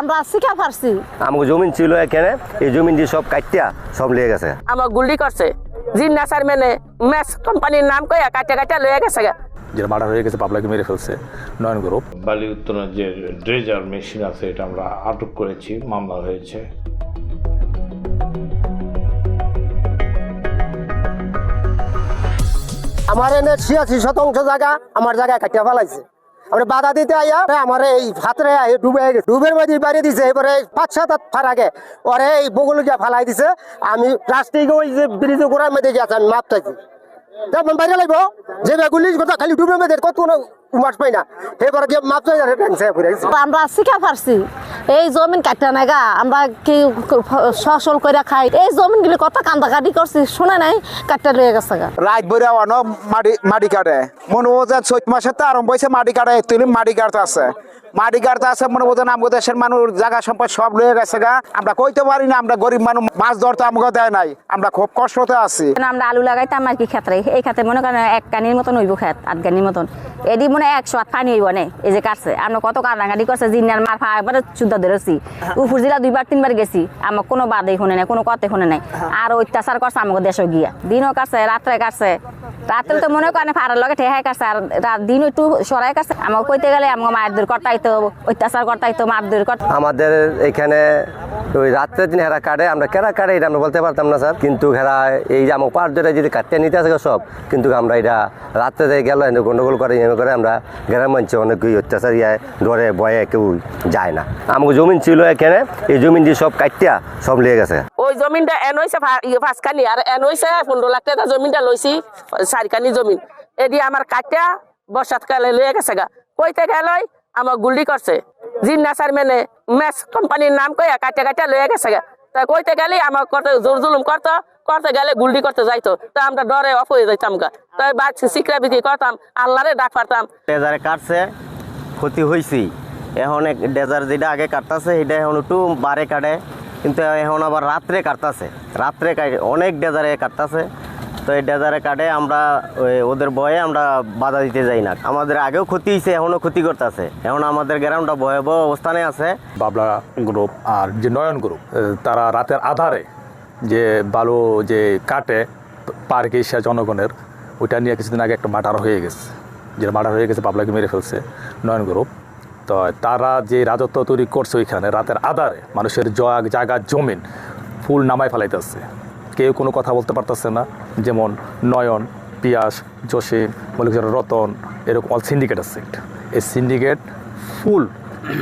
আমরা শিখা পারছি। আমাকে জমিন ছিল এখানে এই জমিন দিয়ে সব কাটিয়া সব লিয়ে গেছে। আমার গুল্ডি করছে। জিন্না স্যার মেনে ম্যাচ কোম্পানির নাম কইয়া কাটা কাটা লয়ে গেছে যেটা মার্ডার হয়ে গেছে পাবলাকে মেরে ফেলছে নয়ন গ্রুপ বালি উত্তোলনের যে ড্রেজার মেশিন আছে এটা আমরা আটক করেছি মামলা হয়েছে। আমার এনে ছিয়াশি শতাংশ জায়গা আমার জায়গায় কাটিয়া ফেলাইছে। আমরা বাধা দিতে আইয়া আমার এই হাতরে ডুবে ডুবের মধ্যে বাড়ি দিছে, এবারে পাঁচ, সাত হাত ফারাকে ওরে এই বগুল গিয়া ফালাই দিছে। আমি প্লাস্টিক ওই যে ব্রিজ গোড়ার মধ্যে গিয়েছে আমি মাপ চাইছি তারপর বাইরে লাগবো? যে বেগুলি কথা খালি ডুবের মধ্যে কত কোনো মাছ পাই না। এবারে গিয়ে মাপ আমরা শিখা পারছি। এই জমিন কাটা নাগা আমরা কি ফসল করে খাই? এই জমিন গুলি কত কান্দা কান্দাকাটি করছি শুনে নাই? কাটা লয়ে গেছে গা। রাত বইরা অন মাটি মাটি কাটে। মনে যে চৈত মাসে তো আরম্ভ হয়েছে মাটি কাটে তুলি মাটি কাটতে আছে। মাটি কাটতে আছে মনে বোঝেন আমাদের দেশের মানুষ জায়গা সম্পদ সব লয়ে গেছে গা। আমরা কইতে পারি না, আমরা গরিব মানুষ, মাছ ধরতে আমাকে দেয় নাই। আমরা খুব কষ্টতে আছি। আমরা আলু লাগাইতাম আর কি ক্ষেত্রে এই ক্ষেত্রে মনে করেন এক কানির মতন হইব ক্ষেত, আট কানির মতন। এদি মনে একশো আট পানি হইব, নে, এই যে কাটছে। আমরা কত কাটাকাটি করছে জিনিয়ার মার ফা একবারে চুদ্ধা ধরেছি উপুর জেলা দুইবার, তিনবার গেছি। আমার কোনো বাদে শুনে নাই, কোনো কথা শুনে নাই। আর অত্যাচার করছে আমাকে দেশে গিয়া। দিনও কাটছে, রাত্রে কাটছে। রাত্রে তো মনে করেন ফাড়ার লগে ঠেহাই কাটছে, আর দিন একটু সরাই কাটছে। আমাকে কইতে গেলে আমাকে মায়ের দূর করতাইতো অত্যাচার করতাইতো মার দূর করতে আমাদের এখানে ওই রাত্রে দিন হেরা কাটে আমরা কেরা কাটে এটা আমরা বলতে পারতাম না স্যার। কিন্তু হেরা এই যে আমার পার ধরে যদি কাটতে নিতে আসে সব কিন্তু আমরা এটা রাত্রে দিয়ে গেল এনে গন্ডগোল করে এনে করে আমরা গ্রাম মঞ্চে অনেক অত্যাচার ইয়ে ডরে ভয়ে কেউ যায় না। আমাকে জমিন ছিল এখানে এই জমিন দিয়ে সব কাটিয়া সব লিয়ে গেছে। ওই জমিনটা এন হয়েছে পাঁচখানি আর এন হয়েছে পনেরো লাখ টাকা জমিনটা লইছি চারিখানি জমিন। এদি আমার কাটিয়া বর্ষাত কালে লয়ে গেছে গা। কইতে গেলই আমার গুল্ডি করছে। জিন্না স্যার মেনে ম্যাচ কোম্পানির নাম কইয়া কাটা কাটা লয়ে গেছে তা কইতে গেলে আমার কত জোর জুলুম করতো, করতে গেলে গুল্ডি করতে যাইতো। তা আমরা ডরে অফ হয়ে যাইতাম গা। তাই বাদ শিকরা বিক্রি করতাম, আল্লাহরে ডাক পারতাম ডেজারে কাটছে, ক্ষতি হয়েছি এখন ডেজার যেটা আগে কাটতেছে এটা এখন একটু বারে কাটে। কিন্তু এখন আবার রাত্রে কাটতেছে। রাত্রে অনেক ডেজারে কাটতেছে। তো এই ডেজারে কাটে, আমরা ওদের ভয়ে আমরা বাধা দিতে যাই না। আমাদের আগেও ক্ষতি হয়েছে এখনও ক্ষতি করতেছে। এখন আমাদের গ্রামটা ভয়াবহ অবস্থানে আছে। বাবলা গ্রুপ আর যে নয়ন গ্রুপ তারা রাতের আধারে যে বালু যে কাটে পার্কে এসে জনগণের, ওইটা নিয়ে কিছুদিন আগে একটা মার্ডার হয়ে গেছে। যেটা মার্ডার হয়ে গেছে, বাবলাকে মেরে ফেলছে নয়ন গ্রুপ। তো তারা যে রাজত্ব তৈরি করছে ওইখানে, রাতের আধারে মানুষের জগ জায়গা জমিন ফুল নামায় ফেলাইতেছে। কেউ কোনো কথা বলতে পারতেছে না, যেমন নয়ন, পিয়াস, জসিম, মল্লিক রতন, এরকম অল সিন্ডিকেট আছে এই সিন্ডিকেট ফুল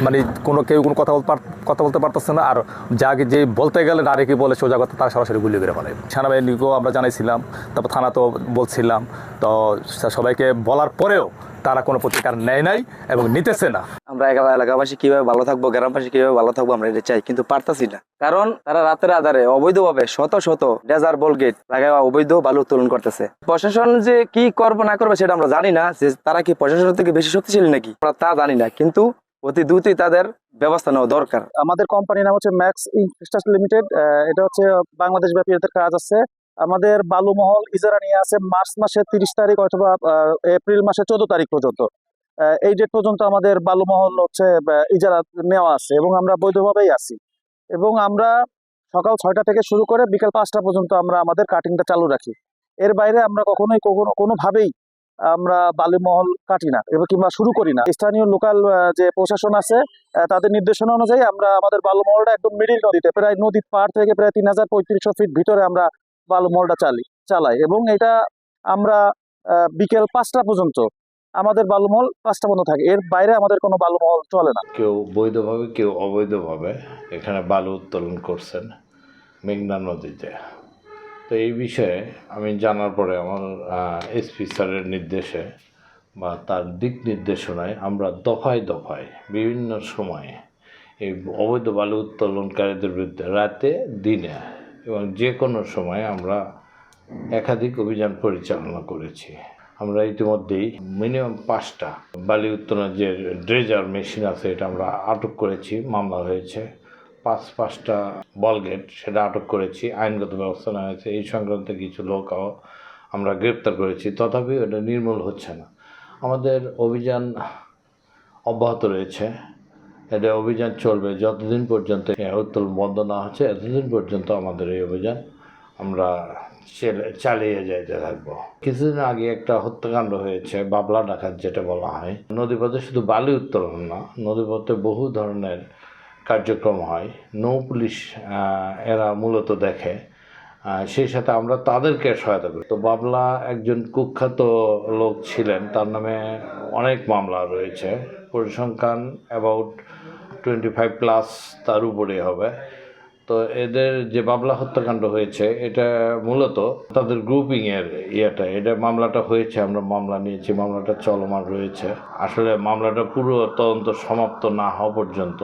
মানে কোনো কেউ কোনো কথা কথা বলতে পারতেছে না, আর যাকে যে বলতে গেলে নারীকে বলে সোজা কথা, তারা সরাসরি গুলি করে ফেলে সেনাবাহিনীকেও আমরা জানাইছিলাম, তারপর থানা তো বলছিলাম, তো সবাইকে বলার পরেও তারা কোনো প্রতিকার নেয় নাই এবং নিতেছে না। আমরা এলাকাবাসী কীভাবে ভালো থাকব গ্রামবাসী কীভাবে ভালো থাকব আমরা এটা চাই কিন্তু পারতাছি না। কারণ তারা রাতের আধারে অবৈধভাবে শত শত ডেজার বল গেট লাগাই অবৈধ বালু উত্তোলন করতেছে। প্রশাসন যে কি করবে না করবে সেটা আমরা জানি না যে তারা কি প্রশাসন থেকে বেশি শক্তিশালী নাকি? আমরা তা জানি না কিন্তু অতি দ্রুতই তাদের ব্যবস্থা নেওয়া দরকার। আমাদের কোম্পানির নাম হচ্ছে ম্যাক্স ইনফ্রাস্ট্রাকচার লিমিটেড এটা হচ্ছে বাংলাদেশ ব্যাপী এদের কাজ আছে। আমাদের বালুমহল ইজারা নিয়ে আছে মার্চ মাসের তিরিশ তারিখ অথবা এপ্রিল মাসের চোদ্দ তারিখ পর্যন্ত। এই ডেট পর্যন্ত আমাদের বালুমহল হচ্ছে ইজারা নেওয়া আছে এবং আমরা বৈধভাবেই আছি। এবং আমরা সকাল ছয়টা থেকে শুরু করে বিকাল পাঁচটা পর্যন্ত আমরা আমাদের কাটিংটা চালু রাখি। এর বাইরে আমরা কখনোই কখনো, কোনোভাবেই আমরা বালুমহল কাটি না এবং কিংবা শুরু করি না। স্থানীয় লোকাল যে প্রশাসন আছে তাদের নির্দেশনা অনুযায়ী আমরা আমাদের বালুমহলটা একদম মিডিল নদীতে, প্রায় নদীর পাড় থেকে প্রায় তিন হাজার পঁয়ত্রিশশো ফিট ভিতরে আমরা বালুমহলটা চালি, চালাই এবং এটা আমরা বিকেল পাঁচটা পর্যন্ত আমাদের বালুমহল পাঁচটা পর্যন্ত থাকে। এর বাইরে আমাদের কোনো বালুমহল চলে না। কেউ বৈধভাবে, কেউ অবৈধভাবে এখানে বালু উত্তোলন করছেন মেঘনা নদীতে। তো এই বিষয়ে আমি জানার পরে আমার এসপি স্যারের নির্দেশে বা তার দিক নির্দেশনায় আমরা দফায় দফায় বিভিন্ন সময়ে এই অবৈধ বালু উত্তোলনকারীদের বিরুদ্ধে রাতে, দিনে এবং যে কোনো সময় আমরা একাধিক অভিযান পরিচালনা করেছি। আমরা ইতিমধ্যেই মিনিমাম পাঁচটা বালি উত্তোলনের যে ড্রেজার মেশিন আছে, এটা আমরা আটক করেছি, মামলা হয়েছে। পাঁচ পাঁচটা বলগেট সেটা আটক করেছি, আইনগত ব্যবস্থা নেওয়া হয়েছে। এই সংক্রান্ত কিছু লোকও আমরা গ্রেপ্তার করেছি। তথাপি এটা নির্মূল হচ্ছে না। আমাদের অভিযান অব্যাহত রয়েছে। এটা অভিযান চলবে যতদিন পর্যন্ত এ উত্তোলন বন্ধ না হচ্ছে, এতদিন পর্যন্ত আমাদের এই অভিযান আমরা চেলে- চালিয়ে যাইতে থাকব। কিছুদিন আগে একটা হত্যাকাণ্ড হয়েছে, বাবলা ডাকাত যেটা বলা হয়। নদীপথে শুধু বালি উত্তোলন না, নদীপথে বহু ধরনের কার্যক্রম হয়। নৌ পুলিশ এরা মূলত দেখে সেই সাথে আমরা তাদেরকে সহায়তা করি। তো বাবলা একজন কুখ্যাত লোক ছিলেন, তার নামে অনেক মামলা রয়েছে। পরিসংখ্যান অ্যাবাউট টোয়েন্টি ফাইভ প্লাস তার উপরে হবে। তো এদের যে বাবলা হত্যাকাণ্ড হয়েছে, এটা মূলত তাদের গ্রুপিংয়ের ইয়েটা। এটা মামলাটা হয়েছে, আমরা মামলা নিয়েছি, মামলাটা চলমান রয়েছে। আসলে মামলাটা পুরো তদন্ত সমাপ্ত না হওয়া পর্যন্ত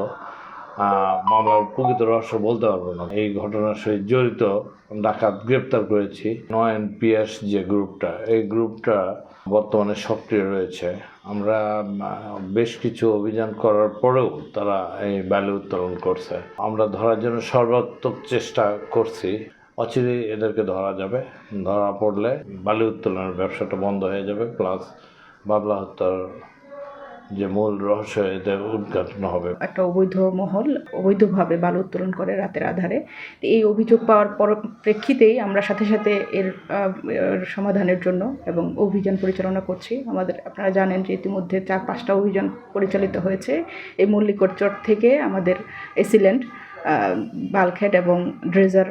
মামলার প্রকৃত রহস্য বলতে পারব না। এই ঘটনার সহিত জড়িত ডাকাত গ্রেপ্তার করেছি নয়ন পিএস যে গ্রুপটা। এই গ্রুপটা বর্তমানে সক্রিয় রয়েছে। আমরা বেশ কিছু অভিযান করার পরেও তারা এই বালি উত্তোলন করছে। আমরা ধরার জন্য সর্বাত্মক চেষ্টা করছি। অচিরেই এদেরকে ধরা যাবে। ধরা পড়লে বালি উত্তোলনের ব্যবসাটা বন্ধ হয়ে যাবে। প্লাস বাবলা হত্যার যে মূল রহস্য এদের উদ্ঘাটন হবে। একটা অবৈধ মহল অবৈধভাবে বালু উত্তোলন করে রাতের আধারে। এই অভিযোগ পাওয়ার পর প্রেক্ষিতেই আমরা সাথে সাথে এর সমাধানের জন্য এবং অভিযান পরিচালনা করছি। আমাদের, আপনারা জানেন যে ইতিমধ্যে চার পাঁচটা অভিযান পরিচালিত হয়েছে। এই মল্লিকর চর থেকে আমাদের এসিলেন্ট বালখেট এবং ড্রেজার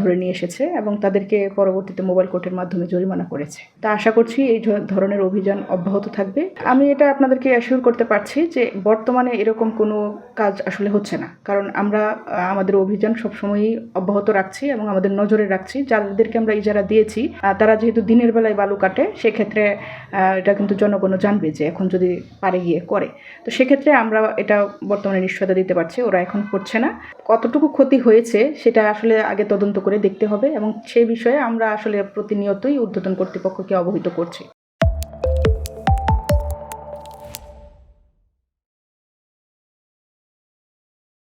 ধরে নিয়ে এসেছে এবং তাদেরকে পরবর্তীতে মোবাইল কোর্টের মাধ্যমে জরিমানা করেছে। তা আশা করছি এই ধরনের অভিযান অব্যাহত থাকবে। আমি এটা আপনাদেরকে অ্যাসিওর করতে পারছি যে বর্তমানে এরকম কোনো কাজ আসলে হচ্ছে না। কারণ আমরা আমাদের অভিযান সবসময়ই অব্যাহত রাখছি এবং আমাদের নজরে রাখছি। যাদেরকে আমরা ইজারা দিয়েছি তারা যেহেতু দিনের বেলায় বালু কাটে, সেক্ষেত্রে এটা কিন্তু জনগণও জানবে যে এখন যদি পারে গিয়ে করে। তো সেক্ষেত্রে আমরা এটা বর্তমানে নিশ্চয়তা দিতে পারছি, ওরা এখন করছে না। কতটুকু ক্ষতি হয়েছে, সেটা আসলে আগে তদন্ত করে দেখতে হবে এবং সেই বিষয়ে আমরা আসলে প্রতিনিয়তই ঊর্ধ্বতন কর্তৃপক্ষকে অবহিত করছি।